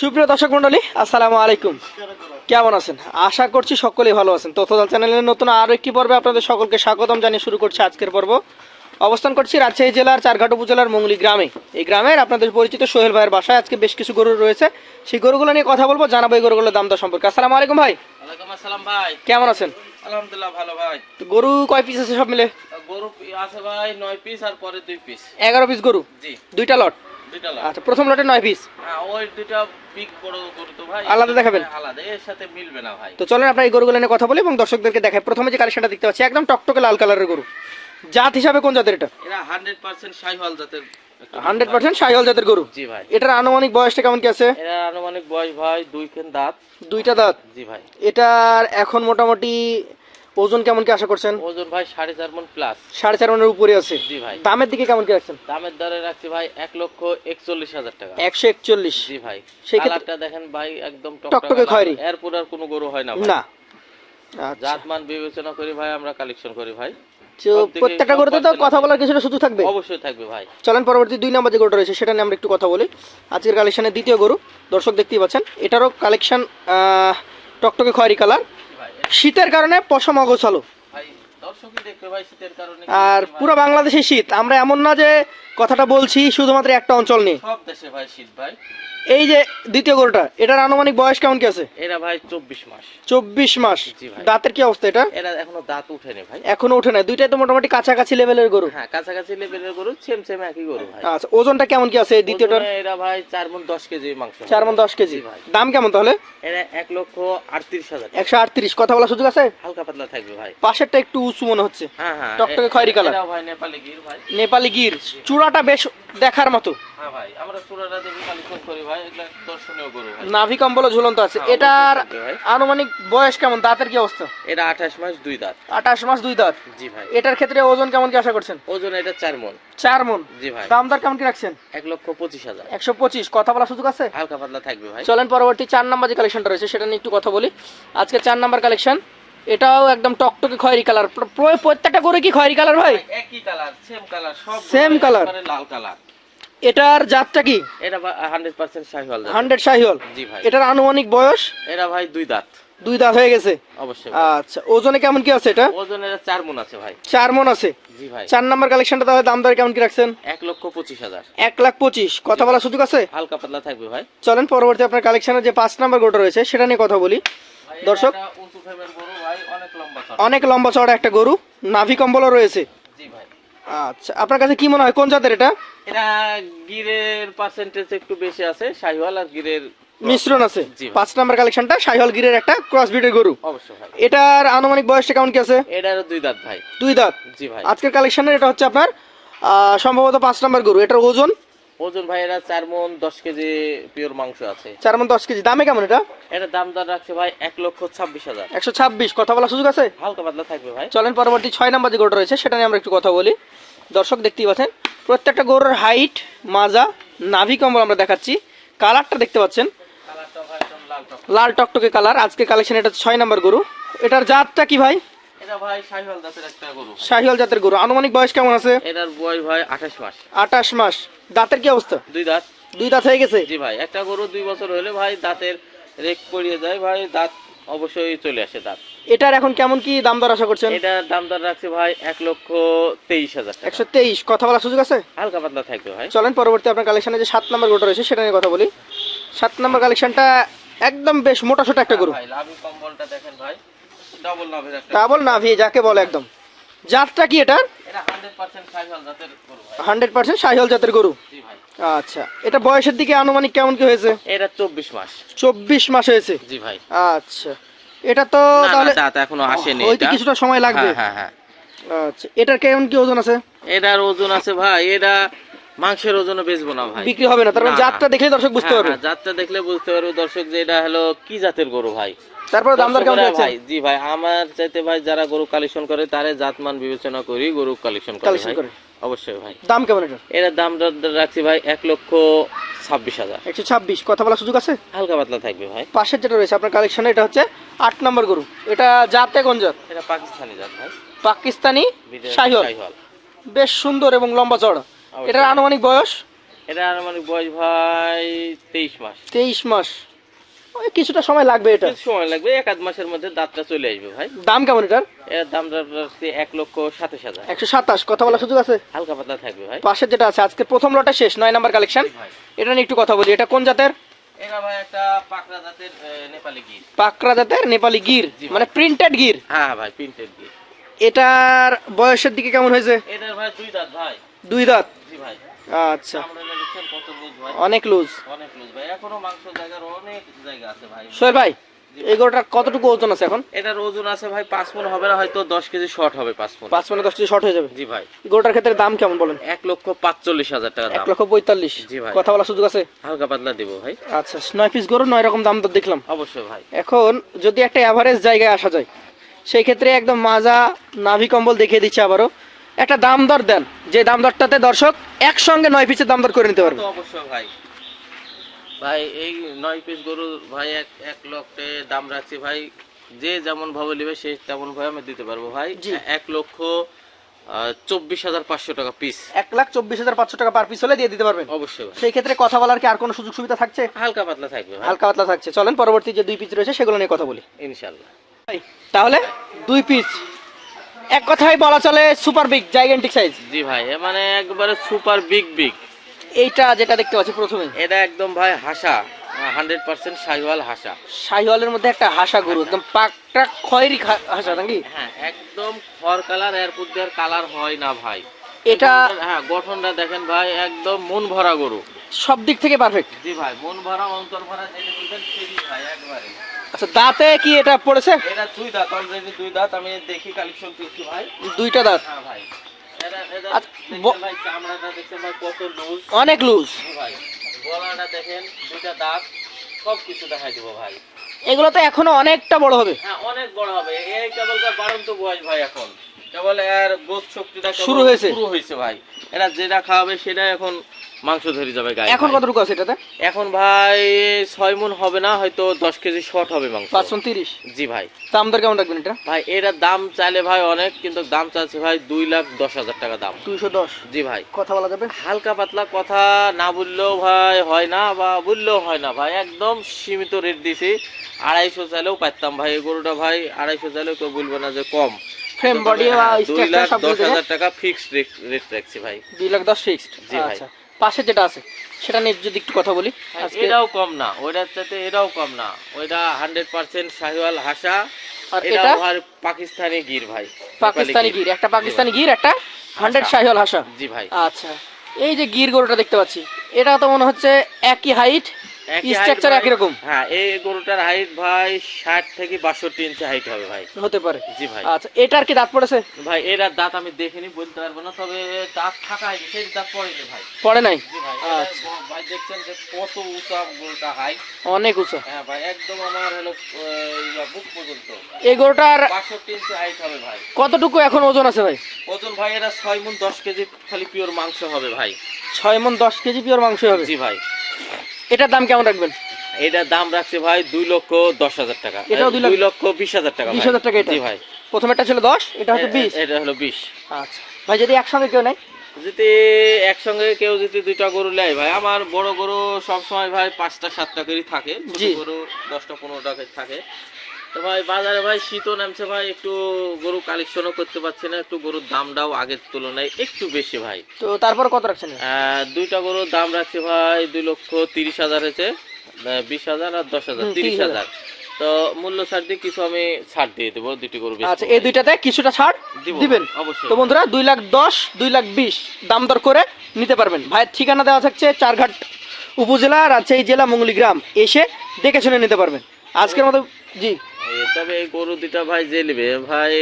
সুপ্রিয় দর্শক মন্ডলী আসসালামু আলাইকুম। কেমন আছেন? আশা করছি সকলেই ভালো আছেন। তথ্যদল চ্যানেলের নতুন আরও একটি পর্বে আপনাদের সকলকে স্বাগতম জানিয়ে শুরু করছি আজকের পর্ব। অবস্থান করছি রাজশাহী জেলার চারঘাট উপজেলার মঙ্গলি গ্রামে। এই গ্রামের আপনাদের পরিচিত সোহেল ভাইয়ের বাসায়। আজকে বেশ কিছু গরু রয়েছে। সেই গরুগুলো নিয়ে কথা বলব জানাব এই গরুগুলোর দাম দর সম্পর্কে। আসসালামু আলাইকুম ভাই। আসসালাম ভাই। কেমন আছেন? আলহামদুলিল্লাহ ভালো ভাই। গরু কয় পিস আছে সব মিলে? গরু আছে ভাই নয় পিস আর পরে দুই পিস এগারো পিস গরু? জি। দুইটা লট আচ্ছা প্রথম লটে নয় পিস হ্যাঁ ওই দুইটা বিগ বড় গরু তো ভাই। আলাদা দেখাবেন? আলাদা এর সাথে মিলবে না ভাই। তো চলেন আপনার এই গরুগুলো নিয়ে কথা বলি এবং দর্শকদেরকে দেখাই। প্রথমে যে কালেকশনটা দেখতে পাচ্ছি একদম টকটকে লাল কালারের গরু। জাত হিসাবে কোন জাতের এটা? এরা হান্ড্রেড পার্সেন্ট শাহিওয়াল জাতের গরু। হান্ড্রেড সাইহল জাতের গরু। জি ভাই। এটার আনুমানিক বয়সটা কেমন কি আছে? এরা আনুমানিক বয়স ভাই দুই কেন দাঁত। দুইটা দাঁত। জি ভাই। এটার এখন মোটামুটি ওজন কেমন কি আশা করছেন? ওজন ভাই সাড়ে চার মন প্লাস সাড়ে চার মনের উপরে আছে। জি ভাই। দামের দিকে কেমন কি রাখছেন? দামের দরে রাখছি ভাই এক লক্ষ একচল্লিশ হাজার টাকা। একশো একচল্লিশ। জি ভাই। সেই কালারটা দেখেন ভাই একদম টকটকে। খয়েরি। এরপর আর কোনো গরু হয় না না। আচ্ছা। জাতমান বিবেচনা করি ভাই আমরা কালেকশন করি ভাই। প্রত্যেকটা গরুতে তো কথা বলার কিছুটা সুযোগ থাকবে? অবশ্যই থাকবে ভাই। চলেন পরবর্তী দুই নম্বর যে গরুটা রয়েছে সেটা নিয়ে আমরা একটু কথা বলি। আজকের কালেকশনের দ্বিতীয় গরু দর্শক দেখতেই পাচ্ছেন। এটারও কালেকশন টকটকে খয়েরি কালার শীতের কারণে পশম অগোছালো। আর পুরো বাংলাদেশে শীত। আমরা এমন না যে কথাটা বলছি শুধুমাত্র একটা অঞ্চল নিয়ে। সব দেশে ভাই শীত ভাই। এই যে দ্বিতীয় গরুটা এটার আনুমানিক বয়স কেমন কি আছে? এরা ভাই চব্বিশ মাস। চব্বিশ মাস। দাঁতের কি অবস্থা এটা? এরা এখনও দাঁত উঠেনি ভাই। এখনও উঠে নাই। দুইটাই তো মোটামুটি কাছাকাছি লেভেলের গরু। হ্যাঁ কাছাকাছি লেভেলের গরু সেম সেম একই গরু ভাই। আচ্ছা ওজনটা কেমন কি আছে এই দ্বিতীয়টার? এরা ভাই চার মন দশ কেজি মাংস। চার মন দশ কেজি। ভাই। দাম কেমন তাহলে? এরা এক লক্ষ আটত্রিশ হাজার। একশো আটত্রিশ। কথা বলার সুযোগ আছে? হালকা পাতলা থাকবে ভাই। পাশেরটা একটু উঁচু মনে হচ্ছে। হ্যাঁ হ্যাঁ। টকটকে খয়েরি কালার। ভাই নেপালি গির ভাই। নেপালি গির। চূড়াটা বেশ দেখার মতো। হ্যাঁ ভাই আমরা চূড়াটা দেবী কালেকশন করি ভাই এগুলা দর্শনীয় গরু ভাই। নাভি কম্বল ঝুলন্ত আছে। হ্যাঁ, এটার। আনুমানিক বয়স কেমন? দাঁতের কি অবস্থা? এটা আঠাশ মাস দুই দাঁত। আঠাশ মাস দুই দাঁত? জি ভাই। এটার ক্ষেত্রে ওজন কেমন কি আশা করছেন? ওজন এটা চার চার জি ভাই। দাম দর কেমন কি রাখছেন? লক্ষ হাজার। কথা বলার সুযোগ আছে? হালকা পাতলা থাকবে ভাই। চলেন পরবর্তী চার নাম্বার যে কালেকশনটা রয়েছে সেটা নিয়ে একটু কথা বলি। আজকে চার নাম্বার কালেকশন এটাও একদম টকটকে খয়েরি কালার প্রত্যেকটা করে কি খয়েরি কালার ভাই? একই কালার সেম কালার সব Same colour? লাল কালার এটার জাতটা কি? এটা শাহিওয়াল জাত। জি ভাই। এটার আনুমানিক বয়স? এটা ভাই দুই দাঁত। দুই দাঁত হয়ে গেছে? অবশ্যই আচ্ছা ওজনে কেমন কি আছে এটা? ওজন চার মন আছে ভাই। চার মন আছে? জি ভাই। চার নাম্বার কালেকশনটা তাহলে দাম দর কেমন কি রাখছেন? এক লক্ষ পঁচিশ হাজার। এক লাখ পঁচিশ। কথা বলার সুযোগ আছে? হালকা পাতলা থাকবে ভাই। চলেন পরবর্তী আপনার কালেকশনের যে পাঁচ নাম্বার গোটা রয়েছে সেটা নিয়ে কথা বলি। দর্শক। অনেক লম্বা চড়া। একটা গরু। নাভি কম্বলও রয়েছে। আচ্ছা আপনার কাছে কি মনে হয় কোন জাতের এটা? এটা গিরের পার্সেন্টেজ একটু বেশি আছে শাহিওয়াল আর গিরের মিশ্রণ আছে? পাঁচ নাম্বার কালেকশনটা শাহিওয়াল গিরের একটা ক্রস ব্রিডের গরু। অবশ্যই ভাই। এটার আনুমানিক বয়সটা কেমন কি আছে? এটার দুই দাঁত ভাই। দুই দাঁত? জি ভাই। আজকের কালেকশনের এটা হচ্ছে আপনার সম্ভবত পাঁচ নাম্বার গরু এটার ওজন ওজন ভাই এরা চার মন দশ কেজি পিওর মাংস আছে। চার মন দশ কেজি। দামে কেমন এটা? এটা দাম দর রাখছে ভাই এক লক্ষ ছাব্বিশ হাজার। একশো ছাব্বিশ। কথা বলার সুযোগ আছে? হালকা পাতলা থাকবে ভাই। চলেন পরবর্তী ছয় নাম্বার যে গরুটা রয়েছে সেটা নিয়ে আমরা একটু কথা বলি। দর্শক দেখতেই পাচ্ছেন প্রত্যেকটা গরুর হাইট মাজা নাভি কম্বল আমরা দেখাচ্ছি। কালারটা দেখতে পাচ্ছেন। লাল টকটকে। কালার। আজকে কালেকশন এটা ছয় নাম্বার গরু। এটার জাতটা কি ভাই? এটা ভাই শাহিওয়াল জাতের একটা গরু। শাহিওয়াল জাতের গরু। আনুমানিক বয়স কেমন আছে? এটার বয়স ভাই আঠাশ মাস। আঠাশ মাস। দাঁতের কি অবস্থা? দুই দাঁত। দুই দাঁত হয়ে গেছে? জি ভাই একটা গরু দুই বছর হলে ভাই দাঁতের রেক পড়িয়ে যায়। ভাই দাঁত অবশ্যই চলে আসে দাঁত। এটার এখন কেমন কি দাম দর আশা করছেন? এটার দাম দর রাখছে ভাই এক লক্ষ তেইশ হাজার একশো তেইশ। কথা বলার সুযোগ আছে? হালকা পাতলা থাকবে ভাই। চলেন পরবর্তী আপনার কালেকশনে যে সাত নম্বর গরুটা রয়েছে সেটা নিয়ে কথা বলি। সাত নম্বর কালেকশনটা একদম বেশ মোটা সোটা একটা গরু। ভাই লাভি কম্বলটা দেখেন ভাই। ডাবল লাভের একটা ডাবল না যাকে বলে একদম। জাতটা কি এটার? হান্ড্রেড পার্সেন্ট জাতের গরু আচ্ছা এটা বয়সের দিকে আনুমানিক কেমন কি হয়েছে? এটা চব্বিশ মাস। চব্বিশ মাস হয়েছে? জি ভাই। আচ্ছা এটা তো তাহলে দাঁত এখনও আসেনি। কিছুটা সময় লাগবে। হ্যাঁ হ্যাঁ হ্যাঁ। আচ্ছা এটার কেমন কি ওজন আছে? এটার ওজন আছে ভাই এটা মাংসের ওজনে বেচবো না ভাই। বিক্রি হবে না তার মানে জাতটা দেখলে দর্শক বুঝতে হ্যাঁ, পারবে। হ্যাঁ, জাতটা দেখলে বুঝতে পারবে দর্শক যে এটা হলো কি জাতের গরু ভাই। তারপরে দাম দর কেমন যাচ্ছে জি ভাই আমার চাইতে ভাই যারা গরু কালেকশন করে তারে জাতমান বিবেচনা করি গরু কালেকশন করে। অবশ্যই ভাই। দাম কেমন এটা এটার দাম রাখছি ভাই এক লক্ষ ছাব্বিশ হাজার। একশো ছাব্বিশ। কথা বলার সুযোগ আছে? হালকা পাতলা থাকবে ভাই। পাশের যেটা রয়েছে আপনার কালেকশনে এটা হচ্ছে আট নম্বর গরু। এটা জাতে কোন জাত? এটা পাকিস্তানি জাত ভাই। পাকিস্তানি শাহিওয়াল। বেশ সুন্দর এবং লম্বা চড়া। এটার আনুমানিক বয়স? এটা আনুমানিক বয়স ভাই তেইশ মাস। তেইশ মাস। ওই কিছুটা সময় লাগবে এটা। কিছু সময় লাগবে এক আধ মাসের মধ্যে দাঁতটা চলে আসবে ভাই। দাম কেমন এটার? এর দাম রাখছি এক লক্ষ সাতাশ হাজার। একশো সাতাশ কথা বলার সুযোগ আছে? হালকা পাতলা থাকবে ভাই। পাশের যেটা আছে আজকে প্রথম লটে শেষ নয় নাম্বার কালেকশন এটা নিয়ে একটু কথা বলি এটা কোন জাতের? এটা ভাই একটা পাকড়া জাতের নেপালি গির। পাকড়া জাতের নেপালি গির মানে প্রিন্টেড গির? হ্যাঁ ভাই প্রিন্টেড গির। এটার বয়সের দিকে কেমন হয়েছে? এটার ভাই দুই দাঁত ভাই। দুই দাঁত? জি ভাই। আচ্ছা। আমরা দেখছেন কত লুজ ভাই। অনেক লুজ অনেক এখনও মাংস জায়গার অনেক জায়গা আছে ভাই। সোহেল ভাই এই গরুটার কতটুকু ওজন আছে এখন? এটার ওজন আছে ভাই পাঁচ মন হবে না হয়তো দশ কেজি শর্ট হবে পাঁচ মন পাঁচ মানে দশ কেজি শর্ট হয়ে যাবে? জি ভাই। গরুটার ক্ষেত্রে দাম কেমন বলেন? এক লক্ষ পাঁচচল্লিশ হাজার টাকা এক লক্ষ পঁয়তাল্লিশ। জি ভাই। কথা বলার সুযোগ আছে? হালকা পাতলা দেবো ভাই। আচ্ছা নয় পিস গরু নয় রকম দাম তো দেখলাম। অবশ্যই ভাই। এখন যদি একটা অ্যাভারেজ জায়গায় আসা যায় সেই ক্ষেত্রে একদম মাজা নাভি কম্বল দেখিয়ে দিচ্ছে আবারও। একটা দাম দর দেন। যে দাম দরটাতে দর্শক একসঙ্গে নয় পিসের দাম দর করে নিতে পারবে। অবশ্যই ভাই। ভাই এই নয় পিস গরু ভাই এক এক লক্ষে দাম রাখছি ভাই। যে যেমন ভাবে নেবে সে তেমন ভাবে আমি দিতে পারব ভাই। এক লক্ষ চব্বিশ হাজার পাঁচশো টাকা পিস এক লাখ চব্বিশ হাজার পাঁচশো টাকা পার পিস হলে দিয়ে দিতে পারবেন? অবশ্যই সেই ক্ষেত্রে কথা বলার কি আর কোনো সুযোগ সুবিধা থাকছে? হালকা পাতলা থাকবে হালকা পাতলা থাকছে। চলেন পরবর্তী যে দুই পিস রয়েছে সেগুলো নিয়ে কথা বলি। ইনশাল্লাহ তাহলে দুই পিস এক কথায় বলা চলে সুপার বিগ জাইগেন্টিক সাইজ জি ভাই মানে একবারে সুপার বিগ বিগ এইটা যেটা দেখতে পাচ্ছি প্রথমে? এটা একদম ভাই হাসা হান্ড্রেড পার্সেন্ট শাহিওয়াল হাসা। শাহিওয়ালের মধ্যে একটা হাসা গরু একদম পাকটা খয়েরি হাসা নাকি? হ্যাঁ একদম খড় কালারের মধ্যে আর কালার হয় না ভাই। এটা হ্যাঁ গঠনটা দেখেন ভাই একদম মন ভরা গরু। সব দিক থেকে পারফেক্ট জি ভাই মন ভরা অন্তর ভরা যেটা দিবেন সেটি ভাই একবারে। আচ্ছা দাঁতে কি এটা পড়েছে? এটা দুই দাঁত অলরেডি দুই দাঁত আমি দেখি কালেকশন করছি ভাই। দুইটা দাঁত? হ্যাঁ ভাই। অনেক লুজ গলাটা দেখেন দুইটা দাঁত সব কিছু দেখাই দেবো ভাই। এগুলো তো এখনও অনেকটা বড় হবে। হ্যাঁ অনেক বড় হবে। এই কেবলকার বয়স ভাই এখন। কেবল এর গ্রোথ শক্তিটা শুরু হয়েছে। শুরু হয়েছে ভাই। এরা যেটা খাওয়াবে সেটা এখন মাংস ধরে যাবে গায়ে এখন ভাই। কতটুকু আছে এটাতে? এখন ভাই ছয় মন হবে না হয়তো দশ কেজি শর্ট হবে মাংস। পাঁচশো তিরিশ? জি ভাই। দাম দর কেমন রাখবেন এটা? ভাই এটার দাম চাইলে ভাই অনেক কিন্তু দাম চাচ্ছে ভাই দুই লাখ দশ হাজার টাকা দাম। দুইশো দশ? জি ভাই। কথা বলা যাবে? হালকা পাতলা কথা না বললেও ভাই হয় না বা বললেও হয় না ভাই একদম সীমিত রেট দিছি। আড়াইশো চাইলেও পাইতাম ভাই এই গরুটা ভাই আড়াইশো চাইলেও কেউ বলবে না যে কম। ফ্রেম বডি হ্যাঁ, দুই স্ট্রাকচার লাখ সব দশ দিকে হাজার টাকা ফিক্সড রেট রাখছি ভাই। দুই লাখ দশ ফিক্সড জি ভাই। পাশে যেটা আছে সেটা নিয়ে যদি একটু কথা বলি এটাও কম না ওইটার চাইতে এটাও কম না। ওইটা হান্ড্রেড পার্সেন্ট শাহিওয়াল হাসা আর এটা পাকিস্তানি গির ভাই। পাকিস্তানি গির একটা পাকিস্তানি গির একটা হান্ড্রেড শাহিওয়াল হাসা। জি ভাই। আচ্ছা। এই যে গির গরুটা দেখতে পাচ্ছি এটা তো মনে হচ্ছে একই হাইট স্ট্রাকচার একই রকম হ্যাঁ এই গরুটার হাইট ভাই ষাট থেকে বাষট্টি ইঞ্চি হাইট হবে ভাই। হতে পারে। জি ভাই। আচ্ছা এটার কি দাঁত পড়েছে? ভাই এর দাঁত আমি দেখিনি বলতে পারব না তবে দাঁত থাকা সেই দাঁত পড়েনি ভাই। পড়ে নাই? জি ভাই আচ্ছা। ভাই দেখছেন যে কত উঁচা গরুটা হাই অনেক উঁচু। হ্যাঁ ভাই একদম আমার হলো বুক পর্যন্ত। এই গরুটার বাষট্টি ইঞ্চি হাইট হবে ভাই। কতটুকু এখন ওজন আছে ভাই? ওজন ভাই এটা ছয় মন দশ কেজি খালি পিওর মাংস হবে ভাই। ছয় মন দশ কেজি পিওর মাংস হবে। জি ভাই। এটার দাম কেমন রাখবেন? এটার দাম রাখছে ভাই দুই লক্ষ দশ হাজার টাকা। এটাও দুই লক্ষ বিশ হাজার টাকা বিশ হাজার টাকা এটা? ভাই ভাই। প্রথমেরটা ছিল দশ এটা হচ্ছে বিশ? এটা হলো বিশ। আচ্ছা। ভাই যদি একসঙ্গে কেউ নেয়? যদি একসঙ্গে কেউ যদি দুইটা গরু নেয় ভাই আমার বড় গরু সবসময় ভাই পাঁচটা সাতটা করে থাকে। গরু দশটা পনেরোটা করে থাকে। তো ভাই বাজারে ভাই শীতও নামছে ভাই একটু গরু কালেকশনও করতে পারছি না একটু গরুর দামটাও আগের তুলনায় একটু বেশি ভাই। তো তারপর কত রাখছেন? দুইটা গরুর দাম রাখছে ভাই দুই লক্ষ তিরিশ হাজার হয়েছে বিশ হাজার আর দশ হাজার তিরিশ হাজার। তো মূল্য ছাড় দিয়ে কিছু আমি ছাড় দিয়ে দেবো দুটি গরু আচ্ছা এই দুইটাতে কিছুটা ছাড় দিবেন? অবশ্যই। তো বন্ধুরা দুই লাখ দশ দুই লাখ বিশ দাম দর করে নিতে পারবেন। ভাইয়ের ঠিকানা দেওয়া থাকছে চারঘাট উপজেলা রাজশাহী জেলা মঙ্গলিগ্রাম এসে দেখে শুনে নিতে পারবেন। আজকের মতো জি। তবে এই গরু দুটা ভাই যে নেবে ভাই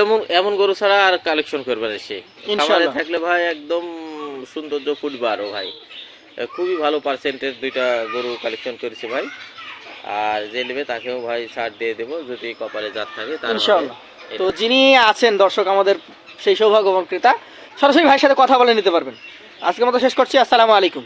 এমন এমন গরু ছাড়া আর কালেকশন করবে না সে। খামারে থাকলে ভাই একদম সৌন্দর্য ফুটবে আরও ভাই। খুবই ভালো পার্সেন্টেজ দুইটা গরু কালেকশন করেছি ভাই। আর যে নেবে তাকেও ভাই ছাড় দিয়ে দেবো যদি কপালে জাত থাকে ইনশাআল্লাহ। তো যিনি আছেন দর্শক আমাদের সেই সৌভাগ্যবান ক্রেতা সরাসরি ভাইয়ের সাথে কথা বলে নিতে পারবেন। আজকের মতো শেষ করছি আসসালামু আলাইকুম।